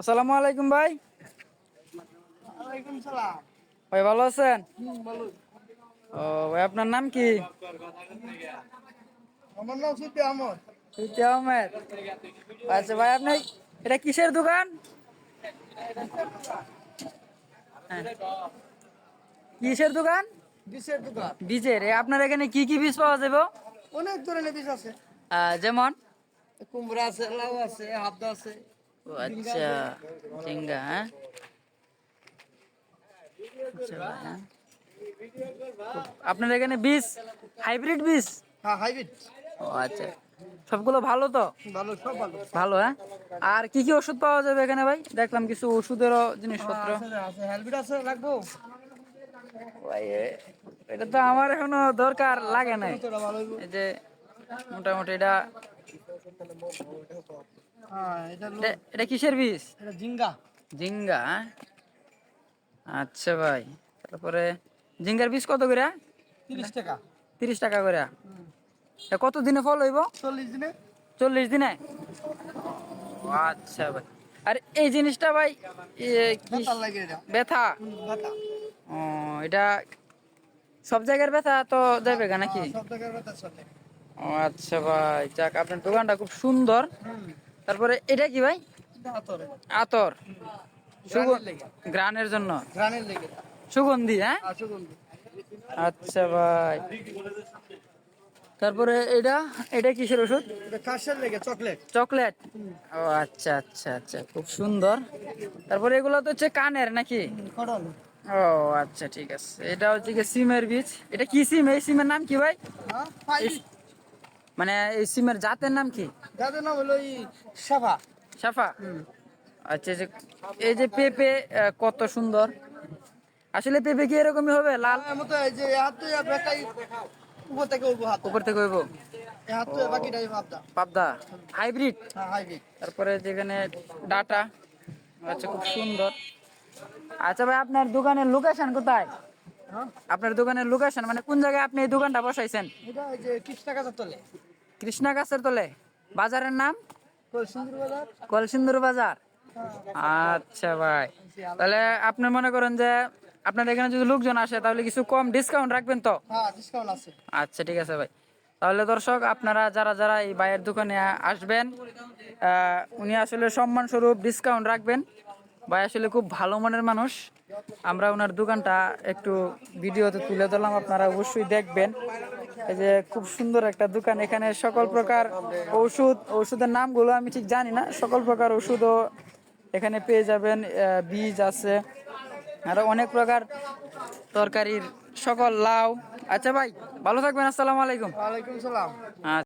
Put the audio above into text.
আসসালামু আলাইকুম ভাই। ভাই ভালো আছেন? ও ভাই আপনার নাম কি? আমার নাম সুতি আহমদ। আহমেদ। আচ্ছা ভাই আপনি এটা কিসের দোকান? হ্যাঁ। কিসের দোকান? বিশের দোকান। বীজের আপনার এখানে কি কি বীজ পাওয়া যাবে? অনেক ধরনের বীজ আছে। যেমন? কুমড়া আছে লাউ আছে হাবদা আছে। ও আচ্ছা ঝিঙ্গা হ্যাঁ? আচ্ছা হ্যাঁ। আপনার এখানে বীজ হাইব্রিড বীজ? হ্যাঁ হাইব্রিড। ও আচ্ছা সবগুলো ভালো তো? ভালো সব ভালো। ভালো হ্যাঁ? আর কি কি ওষুধ পাওয়া যাবে এখানে ভাই? দেখলাম কিছু ওষুধেরও জিনিসপত্র। আছে হেলমেট আছে লাগবো। ভাই, এটা তো আমার এখনও দরকার লাগে নাই। এই যে মোটামুটি এটা এটা লো- এটা- এটা কিসের বীজ? এটা জিঙ্গা। হ্যাঁ? আচ্ছা ভাই তারপরে ঝিঙ্গার বীজ কত করে? তিরিশ টাকা। তিরিশ টাকা করে। কত দিনে ফল হইব? চল্লিশ দিনে। চল্লিশ দিনে? আচ্ছা ভাই। আর এই জিনিসটা ভাই ব্যথা ও এটা সব জায়গার ব্যথা তো যাবে নাকি? হ্যাঁ, ও আচ্ছা ভাই যাক আপনার দোকানটা খুব সুন্দর। তারপরে এটা কি ভাই? আতর। গ্রানের গ্রানের জন্য? সুগন্ধি হ্যাঁ? আচ্ছা ভাই। তারপরে এটা? এটা কিসের ওষুধ? কাশের লেগে চকলেট। চকলেট। ও আচ্ছা আচ্ছা আচ্ছা খুব সুন্দর। তারপরে এগুলো তো হচ্ছে কানের নাকি? ও আচ্ছা ঠিক আছে। এটা হচ্ছে কি সিমের বীজ। এটা কি সিম? এই সিমের নাম কি ভাই? হ্যাঁ মানে এই সিমের জাতের নাম কি? নাম হলো এই সাফা সাফা আচ্ছা যে এই যে পেঁপে কত সুন্দর। আসলে পেঁপে কি এরকমই হবে? লাল? মতো এই যে হাত উপর থেকে উঠবো হাত উপর থেকে পাবদা? হাইব্রিড? হ্যাঁ হাইব্রিড। তারপরে যেখানে ডাটা আচ্ছা খুব সুন্দর। আচ্ছা ভাই আপনার দোকানের লোকেশন কোথায়? হ্যাঁ? আপনার দোকানের লোকেশন মানে কোন জায়গায় আপনি এই দোকানটা বসাইছেন? এটা এই যে কিস টাকা তলে। কৃষ্ণা গাছের তলে? বাজারের নাম? কলসিন্দুর বাজার। আচ্ছা ভাই। তাহলে আপনি মনে করেন যে আপনার এখানে যদি লোকজন আসে তাহলে কিছু কম ডিসকাউন্ট রাখবেন তো? হ্যাঁ আচ্ছা ঠিক আছে ভাই। তাহলে দর্শক আপনারা যারা যারা এই ভাইয়ের দোকানে আসবেন উনি আসলে সম্মান স্বরূপ ডিসকাউন্ট রাখবেন। ভাই আসলে খুব ভালো মনের মানুষ। আমরা ওনার দোকানটা একটু ভিডিওতে তুলে ধরলাম আপনারা অবশ্যই দেখবেন। এই যে খুব সুন্দর একটা দোকান। এখানে সকল প্রকার ওষুধ ওষুধের নামগুলো আমি ঠিক জানি না। সকল প্রকার ওষুধও এখানে পেয়ে যাবেন। আহ, বীজ আছে আরও অনেক প্রকার তরকারির। সকল লাউ। আচ্ছা ভাই ভালো থাকবেন। আসসালামু আলাইকুম। ওয়ালাইকুম সালাম। আচ্ছা।